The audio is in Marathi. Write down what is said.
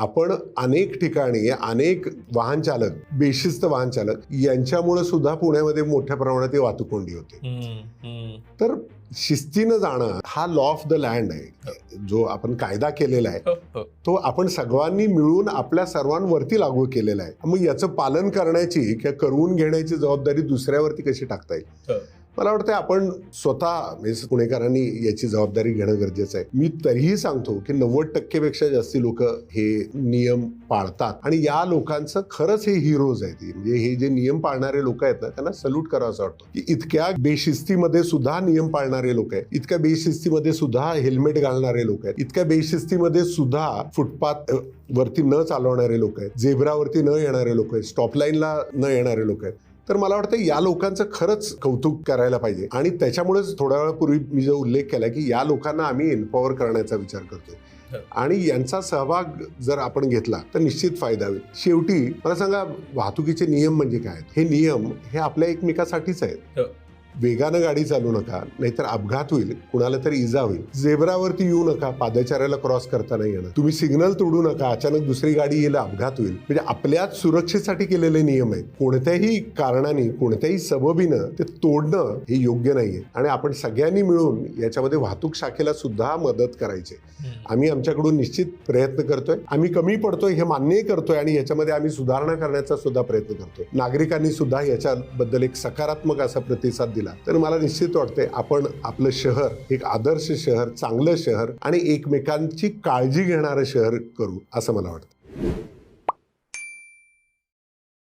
आपण अनेक ठिकाणी अनेक वाहन चालक बेशिस्त वाहन चालक यांच्यामुळे सुद्धा पुण्यामध्ये मोठ्या प्रमाणात ही वाहतूक कोंडी होते. तर शिस्तीनं जाणं हा लॉ ऑफ द लँड आहे जो आपण कायदा केलेला आहे हो, हो. तो आपण सर्वांनी मिळून आपल्या सर्वांवरती लागू केलेला आहे मग याचं पालन करण्याची किंवा करवून घेण्याची जबाबदारी दुसऱ्यावरती कशी टाकता येईल हो. मला वाटतं आपण स्वतः म्हणजे पुणेकरांनी याची जबाबदारी घेणं गरजेचं आहे. मी तरीही सांगतो की नव्वद टक्केपेक्षा जास्ती लोक हे नियम पाळतात. आणि या लोकांचं खरंच हे हिरोज आहेत. म्हणजे हे जे नियम पाळणारे लोक आहेत ना त्यांना सल्यूट करावं असं वाटतं. की इतक्या बेशिस्तीमध्ये सुद्धा नियम पाळणारे लोक आहेत. इतक्या बेशिस्तीमध्ये सुद्धा हेल्मेट घालणारे लोक आहेत. इतक्या बेशिस्तीमध्ये सुद्धा फुटपाथ वरती न चालवणारे लोक आहेत. झेब्रावरती न येणारे लोक आहेत. स्टॉप लाईनला न येणारे लोक आहेत. तर मला वाटतं या लोकांचं खरंच कौतुक करायला पाहिजे. आणि त्याच्यामुळेच थोड्या वेळापूर्वी मी जो उल्लेख केला की या लोकांना आम्ही एम्पॉवर करण्याचा विचार करतोय. आणि यांचा सहभाग जर आपण घेतला तर निश्चित फायदा होईल. शेवटी मला सांगा वाहतुकीचे नियम म्हणजे काय? आहेत? हे नियम हे आपल्या एकमेकासाठीच आहेत. हो. वेगानं गाडी चालू नका नाहीतर अपघात होईल कुणाला तरी इजा होईल. झेब्रावरती येऊ नका पादचाऱ्याला क्रॉस करता नाही येणार. तुम्ही सिग्नल तोडू नका अचानक दुसरी गाडी येईल अपघात होईल. म्हणजे आपल्याच सुरक्षेसाठी केलेले नियम आहेत. कोणत्याही कारणाने कोणत्याही सबबीनं ते तोडणं हे योग्य नाहीये. आणि आपण सगळ्यांनी मिळून याच्यामध्ये वाहतूक शाखेला सुद्धा मदत करायची. आम्ही आमच्याकडून निश्चित प्रयत्न करतोय. आम्ही कमी पडतोय हे मान्यही करतोय आणि याच्यामध्ये आम्ही सुधारणा करण्याचा सुद्धा प्रयत्न करतोय. नागरिकांनी सुद्धा याच्याबद्दल एक सकारात्मक असा प्रतिसाद दिला. तर मला निश्चित वाटतंय आपण आपलं शहर एक आदर्श शहर चांगलं शहर आणि एकमेकांची काळजी घेणारं शहर करू असं मला वाटतं